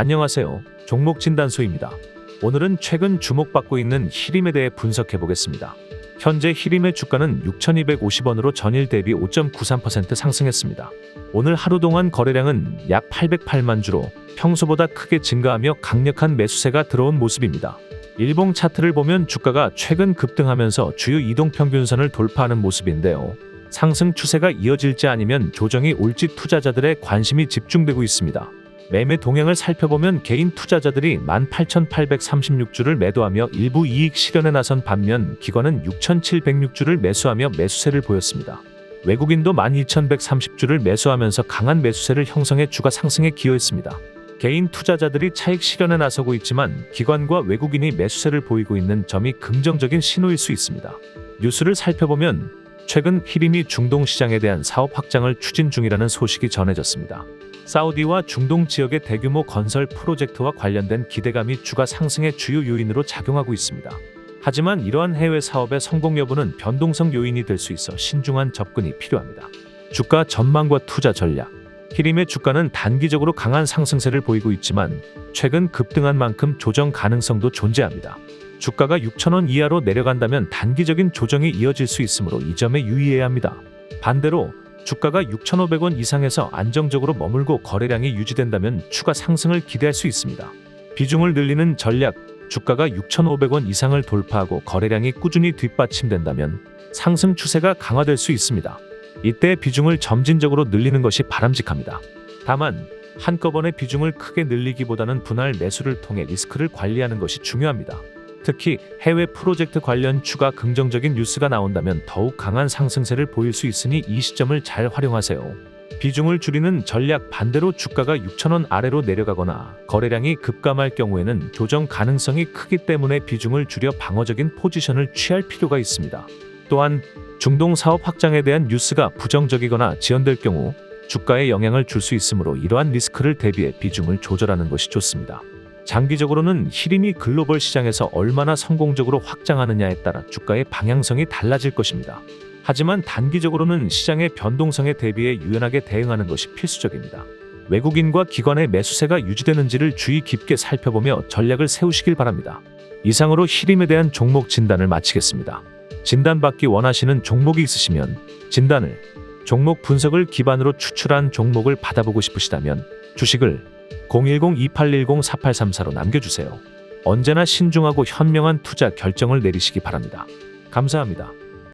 안녕하세요. 종목 진단소입니다. 오늘은 최근 주목받고 있는 히림에 대해 분석해 보겠습니다. 현재 히림의 주가는 6,250원으로 전일 대비 5.93% 상승했습니다. 오늘 하루 동안 거래량은 약 808만 주로 평소보다 크게 증가하며 강력한 매수세가 들어온 모습입니다. 일봉 차트를 보면 주가가 최근 급등하면서 주요 이동평균선을 돌파하는 모습인데요. 상승 추세가 이어질지 아니면 조정이 올지 투자자들의 관심이 집중되고 있습니다. 매매 동향을 살펴보면 개인 투자자들이 18,836주를 매도하며 일부 이익 실현에 나선 반면 기관은 6,706주를 매수하며 매수세를 보였습니다. 외국인도 12,130주를 매수하면서 강한 매수세를 형성해 주가 상승에 기여했습니다. 개인 투자자들이 차익 실현에 나서고 있지만 기관과 외국인이 매수세를 보이고 있는 점이 긍정적인 신호일 수 있습니다. 뉴스를 살펴보면 최근 히림이 중동 시장에 대한 사업 확장을 추진 중이라는 소식이 전해졌습니다. 사우디와 중동 지역의 대규모 건설 프로젝트와 관련된 기대감이 주가 상승의 주요 요인으로 작용하고 있습니다. 하지만 이러한 해외 사업의 성공 여부는 변동성 요인이 될 수 있어 신중한 접근이 필요합니다. 주가 전망과 투자 전략 히림의 주가는 단기적으로 강한 상승세를 보이고 있지만 최근 급등한 만큼 조정 가능성도 존재합니다. 주가가 6천원 이하로 내려간다면 단기적인 조정이 이어질 수 있으므로 이 점에 유의해야 합니다. 반대로 주가가 6,500원 이상에서 안정적으로 머물고 거래량이 유지된다면 추가 상승을 기대할 수 있습니다. 비중을 늘리는 전략, 주가가 6,500원 이상을 돌파하고 거래량이 꾸준히 뒷받침된다면 상승 추세가 강화될 수 있습니다. 이때 비중을 점진적으로 늘리는 것이 바람직합니다. 다만 한꺼번에 비중을 크게 늘리기보다는 분할 매수를 통해 리스크를 관리하는 것이 중요합니다. 특히 해외 프로젝트 관련 추가 긍정적인 뉴스가 나온다면 더욱 강한 상승세를 보일 수 있으니 이 시점을 잘 활용하세요. 비중을 줄이는 전략 반대로 주가가 6천원 아래로 내려가거나 거래량이 급감할 경우에는 조정 가능성이 크기 때문에 비중을 줄여 방어적인 포지션을 취할 필요가 있습니다. 또한 중동 사업 확장에 대한 뉴스가 부정적이거나 지연될 경우 주가에 영향을 줄 수 있으므로 이러한 리스크를 대비해 비중을 조절하는 것이 좋습니다. 장기적으로는 히림이 글로벌 시장에서 얼마나 성공적으로 확장하느냐에 따라 주가의 방향성이 달라질 것입니다. 하지만 단기적으로는 시장의 변동성에 대비해 유연하게 대응하는 것이 필수적입니다. 외국인과 기관의 매수세가 유지되는지를 주의 깊게 살펴보며 전략을 세우시길 바랍니다. 이상으로 히림에 대한 종목 진단을 마치겠습니다. 진단받기 원하시는 종목이 있으시면 진단을 종목 분석을 기반으로 추출한 종목을 받아보고 싶으시다면 주식을 010-2810-4834로 남겨주세요. 언제나 신중하고 현명한 투자 결정을 내리시기 바랍니다. 감사합니다.